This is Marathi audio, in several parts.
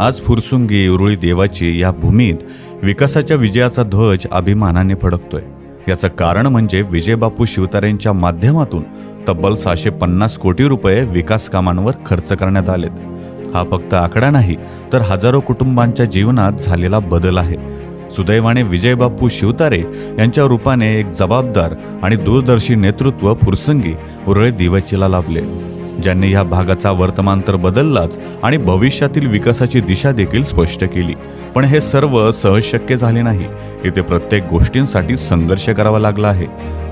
आज फुरसुंगी उरुळी देवाची या भूमीत विकासाच्या विजयाचा ध्वज अभिमानाने फडकतोय. याचं कारण म्हणजे विजयबापू शिवतारेंच्या माध्यमातून तब्बल सहाशे पन्नास कोटी रुपये विकास कामांवर खर्च करण्यात आलेत. हा फक्त आकडा नाही तर हजारो कुटुंबांच्या जीवनात झालेला बदल आहे. सुदैवाने विजयबापू शिवतारे यांच्या रूपाने एक जबाबदार आणि दूरदर्शी नेतृत्व फुरसंगी उरळे दिवचीला लाभले. ज्यांनी ह्या भागाचा वर्तमान तर बदललाच आणि भविष्यातील विकासाची दिशा देखील स्पष्ट केली. पण हे सर्व सहज शक्य झाले नाही. इथे प्रत्येक गोष्टींसाठी संघर्ष करावा लागला आहे.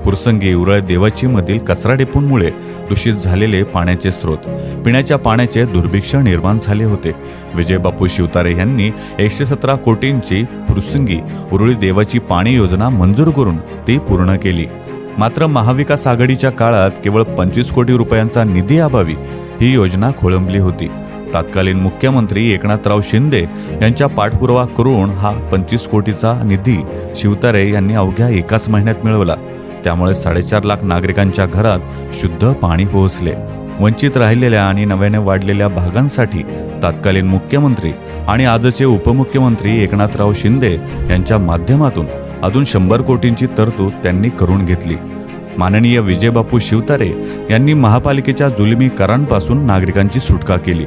पुरसंगी उरळ देवाचीमधील कचरा डेपूंमुळे दूषित झालेले पाण्याचे स्रोत पिण्याच्या पाण्याचे दुर्भिक्ष निर्माण झाले होते. विजयबापू शिवतारे यांनी एकशे सतरा कोटींची पुरसंगी उरुळी देवाची पाणी योजना मंजूर करून ती पूर्ण केली. मात्र महाविकास आघाडीच्या काळात केवळ पंचवीस कोटी रुपयांचा निधी अभावी ही योजना खोळंबली होती. तत्कालीन मुख्यमंत्री एकनाथराव शिंदे यांच्या पाठपुरावा करून हा पंचवीस कोटीचा निधी शिवतारे यांनी अवघ्या एकाच महिन्यात मिळवला. त्यामुळे साडेचार लाख नागरिकांच्या घरात शुद्ध पाणी पोहोचले. वंचित राहिलेल्या आणि नव्याने वाढलेल्या भागांसाठी तत्कालीन मुख्यमंत्री आणि आजचे उपमुख्यमंत्री एकनाथराव शिंदे यांच्या माध्यमातून अजून शंभर कोटींची तरतूद त्यांनी करून घेतली. माननीय विजयबापू शिवतारे यांनी महापालिकेच्या जुलमी करांपासून नागरिकांची सुटका केली.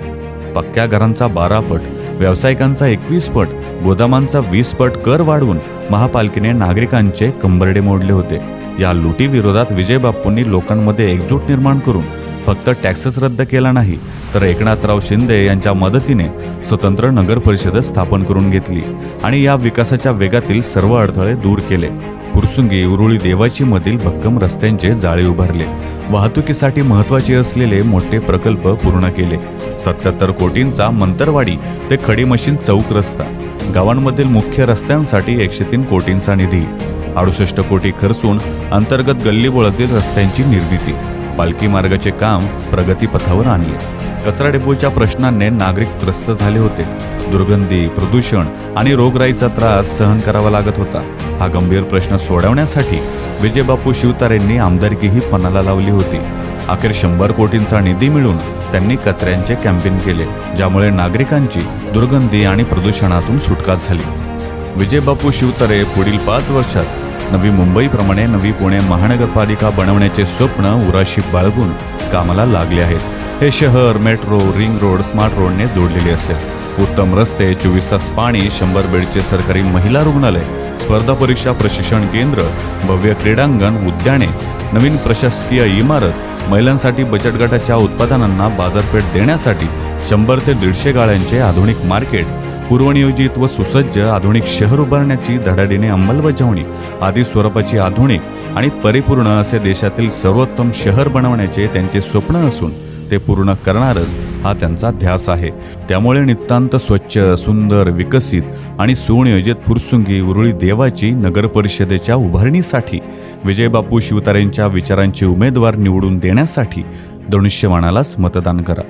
पक्क्या घरांचा बारा पट व्यावसायिकांचा एकवीस पट गोदामांचा वीस पट कर वाढवून महापालिकेने नागरिकांचे कंबरडे मोडले होते. या लुटीविरोधात विजयबापूंनी लोकांमध्ये एकजूट निर्माण करून फक्त टॅक्सच रद्द केला नाही तर एकनाथराव शिंदे यांच्या मदतीने स्वतंत्र नगर परिषद स्थापन करून घेतली आणि या विकासाच्या वेगातील सर्व अडथळे दूर केले. फुरसुंगी उरुळी देवाची मधील भक्कम रस्त्यांचे जाळे उभारले. वाहतुकीसाठी महत्त्वाचे असलेले मोठे प्रकल्प पूर्ण केले. सत्याहत्तर कोटींचा मंतरवाडी ते खडी मशीन चौक रस्ता. गावांमधील मुख्य रस्त्यांसाठी एकशे तीन कोटींचा निधी. अडुसष्ट कोटी खर्चून अंतर्गत गल्लीबोळातील रस्त्यांची निर्मिती. पालखी मार्गाचे काम प्रगतीपथावर आणले. कचरा डेपोच्या प्रश्नांनी नागरिक त्रस्त झाले होते. दुर्गंधी प्रदूषण आणि रोगराईचा त्रास सहन करावा लागत होता. हा गंभीर प्रश्न सोडवण्यासाठी विजयबापू शिवतारेंनी आमदारकीही पणाला लावली होती. अखेर शंभर कोटींचा निधी मिळून त्यांनी कचऱ्यांचे कॅम्पेन केले ज्यामुळे नागरिकांची दुर्गंधी आणि प्रदूषणातून सुटका झाली. विजयबापू शिवतारे पुढील पाच वर्षात नवी मुंबईप्रमाणे नवी पुणे महानगरपालिका बनवण्याचे स्वप्न उराशी बाळगून कामाला लागले आहेत. हे शहर मेट्रो रिंग रोड स्मार्ट रोडने जोडलेले असेल. उत्तम रस्ते चोवीस तास पाणी शंभर बेडचे सरकारी महिला रुग्णालय स्पर्धा परीक्षा प्रशिक्षण केंद्र भव्य क्रीडांगण उद्याने नवीन प्रशासकीय इमारत महिलांसाठी बचत गटाच्या उत्पादनांना बाजारपेठ देण्यासाठी शंभर ते दीडशे गाळ्यांचे आधुनिक मार्केट पूर्वनियोजित व सुसज्ज आधुनिक शहर उभारण्याची धडाडीने अंमलबजावणी आदी स्वरूपाची आधुनिक आणि परिपूर्ण असे देशातील सर्वोत्तम शहर बनवण्याचे त्यांचे स्वप्न असून ते पूर्ण करणारच हा त्यांचा ध्यास आहे. त्यामुळे नितांत स्वच्छ सुंदर विकसित आणि सुनियोजित फुरसुंगी उरुळी देवाची नगर परिषदेच्या उभारणीसाठी विजयबापू शिवतारेंच्या विचारांचे उमेदवार निवडून देण्यासाठी धनुष्यवाणालाच मतदान करा.